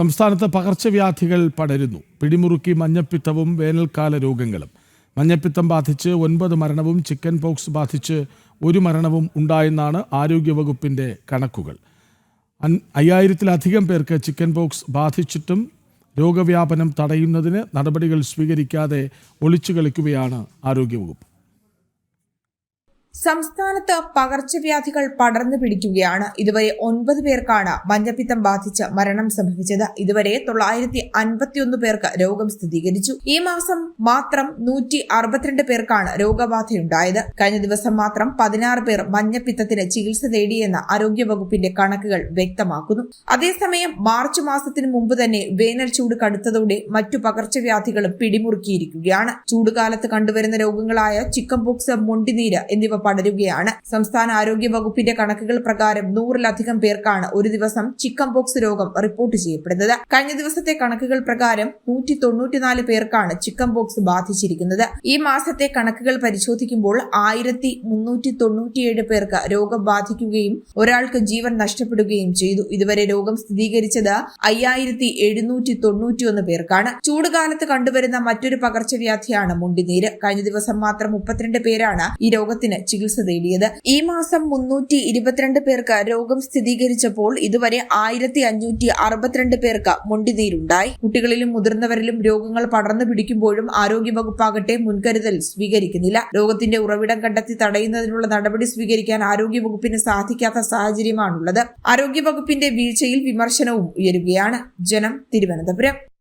സംസ്ഥാനത്ത് പകർച്ചവ്യാധികൾ പടരുന്നു. പിടിമുറുക്കി മഞ്ഞപ്പിത്തവും വേനൽക്കാല രോഗങ്ങളും. മഞ്ഞപ്പിത്തം ബാധിച്ച് ഒൻപത് മരണവും ചിക്കൻ പോക്സ് ബാധിച്ച് ഒരു മരണവും ഉണ്ടായെന്നാണ് ആരോഗ്യവകുപ്പിന്റെ കണക്കുകൾ. അയ്യായിരത്തിലധികം പേർക്ക് ചിക്കൻ പോക്സ് ബാധിച്ചിട്ടും രോഗവ്യാപനം തടയുന്നതിന് നടപടികൾ സ്വീകരിക്കാതെ ഒളിച്ചു കളിക്കുകയാണ് ആരോഗ്യവകുപ്പ്. സംസ്ഥാനത്ത് പകർച്ചവ്യാധികൾ പടർന്നു പിടിക്കുകയാണ്. ഇതുവരെ ഒൻപത് പേർക്കാണ് മഞ്ഞപ്പിത്തം ബാധിച്ച് മരണം സംഭവിച്ചത്. ഇതുവരെ തൊള്ളായിരത്തി അൻപത്തിയൊന്ന് പേർക്ക് രോഗം സ്ഥിരീകരിച്ചു. ഈ മാസം മാത്രം നൂറ്റി അറുപത്തിരണ്ട് പേർക്കാണ് രോഗബാധയുണ്ടായത്. കഴിഞ്ഞ ദിവസം മാത്രം പതിനാറ് പേർ മഞ്ഞപ്പിത്തത്തിന് ചികിത്സ തേടിയെന്ന് ആരോഗ്യവകുപ്പിന്റെ കണക്കുകൾ വ്യക്തമാക്കുന്നു. അതേസമയം മാർച്ച് മാസത്തിന് മുമ്പ് തന്നെ വേനൽ ചൂട് കടുത്തതോടെ മറ്റു പകർച്ചവ്യാധികളും പിടിമുറുക്കിയിരിക്കുകയാണ്. ചൂടുകാലത്ത് കണ്ടുവരുന്ന രോഗങ്ങളായ ചിക്കൻ പോക്സ് മൊണ്ടിനീര് എന്നിവ പടരുകയാണ്. സംസ്ഥാന ആരോഗ്യ വകുപ്പിന്റെ കണക്കുകൾ പ്രകാരം നൂറിലധികം പേർക്കാണ് ഒരു ദിവസം ചിക്കൻ പോക്സ് രോഗം റിപ്പോർട്ട് ചെയ്യപ്പെടുന്നത്. കഴിഞ്ഞ ദിവസത്തെ കണക്കുകൾ പ്രകാരം നൂറ്റി തൊണ്ണൂറ്റിനാല് പേർക്കാണ് ചിക്കൻ പോക്സ് ബാധിച്ചിരിക്കുന്നത്. ഈ മാസത്തെ കണക്കുകൾ പരിശോധിക്കുമ്പോൾ ആയിരത്തി മുന്നൂറ്റി തൊണ്ണൂറ്റിയേഴ് പേർക്ക് രോഗം ബാധിക്കുകയും ഒരാൾക്ക് ജീവൻ നഷ്ടപ്പെടുകയും ചെയ്തു. ഇതുവരെ രോഗം സ്ഥിരീകരിച്ചത് അയ്യായിരത്തി എഴുന്നൂറ്റി തൊണ്ണൂറ്റിയൊന്ന് പേർക്കാണ്. ചൂടുകാലത്ത് കണ്ടുവരുന്ന മറ്റൊരു പകർച്ചവ്യാധിയാണ് മുണ്ടിനീര്. കഴിഞ്ഞ ദിവസം മാത്രം മുപ്പത്തിരണ്ട് പേരാണ് ഈ രോഗത്തിന് ചികിത്സ തേടിയത് ഈ മാസം മുന്നൂറ്റി ഇരുപത്തിരണ്ട് പേർക്ക് രോഗം സ്ഥിരീകരിച്ചപ്പോൾ ഇതുവരെ ആയിരത്തി അഞ്ഞൂറ്റി അറുപത്തിരണ്ട് പേർക്ക് മുണ്ടിനീരുണ്ടായി കുട്ടികളിലും മുതിർന്നവരിലും രോഗങ്ങൾ പടർന്നു പിടിക്കുമ്പോഴും ആരോഗ്യവകുപ്പാകട്ടെ മുൻകരുതൽ സ്വീകരിക്കുന്നില്ല. രോഗത്തിന്റെ ഉറവിടം കണ്ടെത്തി തടയുന്നതിനുള്ള നടപടി സ്വീകരിക്കാൻ ആരോഗ്യവകുപ്പിന് സാധിക്കാത്ത സാഹചര്യമാണുള്ളത്. ആരോഗ്യവകുപ്പിന്റെ വീഴ്ചയിൽ വിമർശനവും ഉയരുകയാണ്. ജനം തിരുവനന്തപുരം.